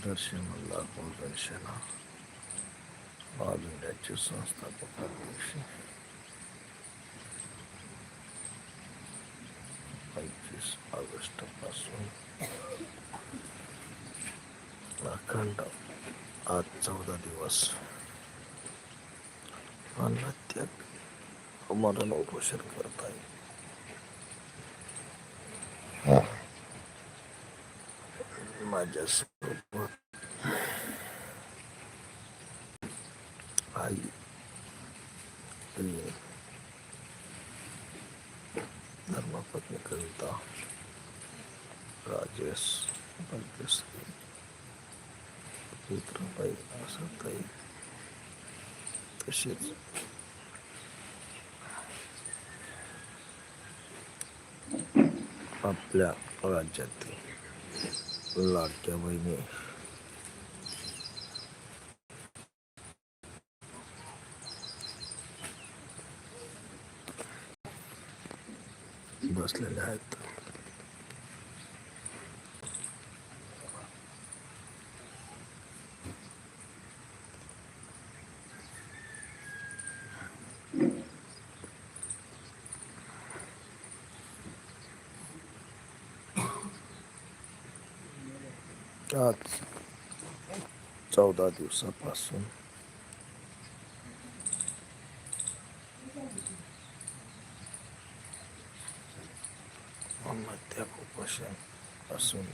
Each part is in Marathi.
दर्शन लाखोजन सेना ऑल इंडियाचे संस्थापक अध्यक्ष पंचवीस ऑगस्टपासून अखंड आज चौदा दिवस अन्नत्याग मरण उपोषण करत आहे माझ्यासोबत राजेश बलकेश्री मित्रबाई आसाताई तसेच आपल्या राज्यातील लाडक्या बहिणी बसलेल्या आहेत आज चौदा दिवसापासून. मध्य कुपोषणपासून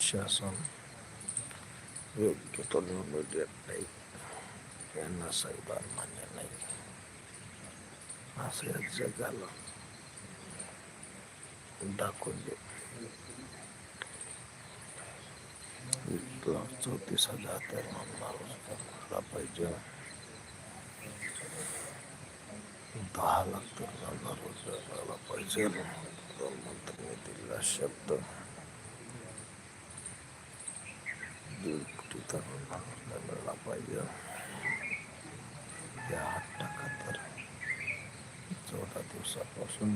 शासन योग्य तो निर्णय देत नाही. यांना साहेबान मान्य नाही. असं या जगाला दाखवून दे एक लाख चौतीस हजार तर माणूस करायला पाहिजे दहा लाख तरुणांना रोजगार मिळाला पाहिजे प्रधानमंत्र्यांनी दिलेला शब्द दीड कोटी तरुणांना रोजगार मिळाला पाहिजे या हट्टाखातर चौदा दिवसापासून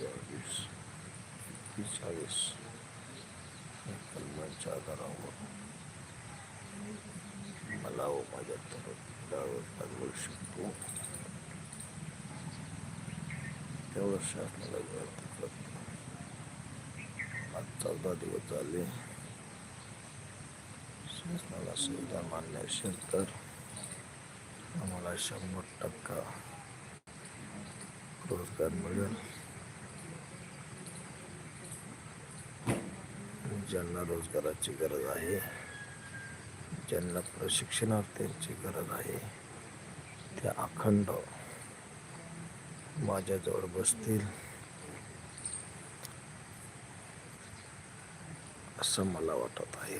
एकवीस या कलमांच्या आधारावर मला व माझ्या तरुणावर मिळू शकतो तेवढं शासनाला विनंती करतो आज चौदा दिवस झाले शासनाला सुविधा मान्य असेल तर आम्हाला शंभर टक्का रोजगार मिळेल ज्यांना रोजगाराची गरज आहे ज्यांना प्रशिक्षणार्थ्यांची गरज आहे त्या अखंड माझ्याजवळ बसतील असं मला वाटत आहे.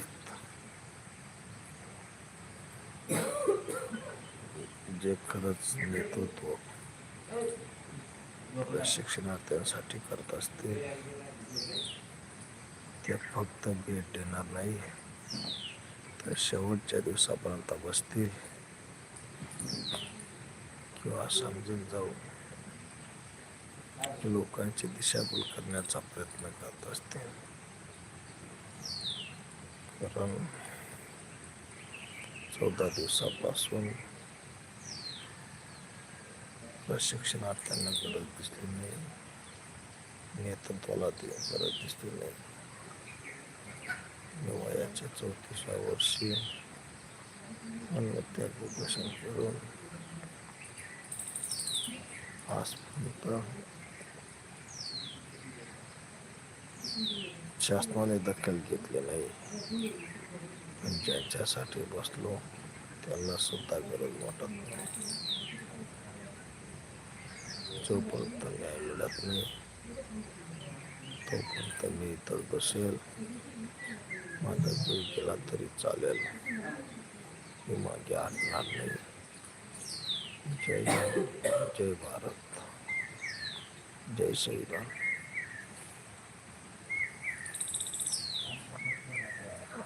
जे खरंच नेतृत्व प्रशिक्षणार्थ्यांसाठी करत असते ते फक्त भेट देणार नाही तर शेवटच्या दिवसापर्यंत बसतील. किंवा समजून जाऊ. लोकांची दिशाभूल करण्याचा प्रयत्न करत असते कारण चौदा दिवसापासून प्रशिक्षणार्थ्यांना गरज दिसली नाही. नेतृत्वाला ती गरज दिसली नाही. वयाच्या चौतीसव्या वर्षी अन्नत्याग कुपोषण करून आजपर्यंत शासनाने दखल घेतली नाही पण ज्यांच्यासाठी बसलो त्यांना सुद्धा गरज वाटत नाही जोपर्यंत न्याय मिळत नाही तोपर्यंत मी इथं बसेल माझा जीव गेला तरी चालेल. मी मागे आणणार नाही. जय जय भारत. जय श्रीराम.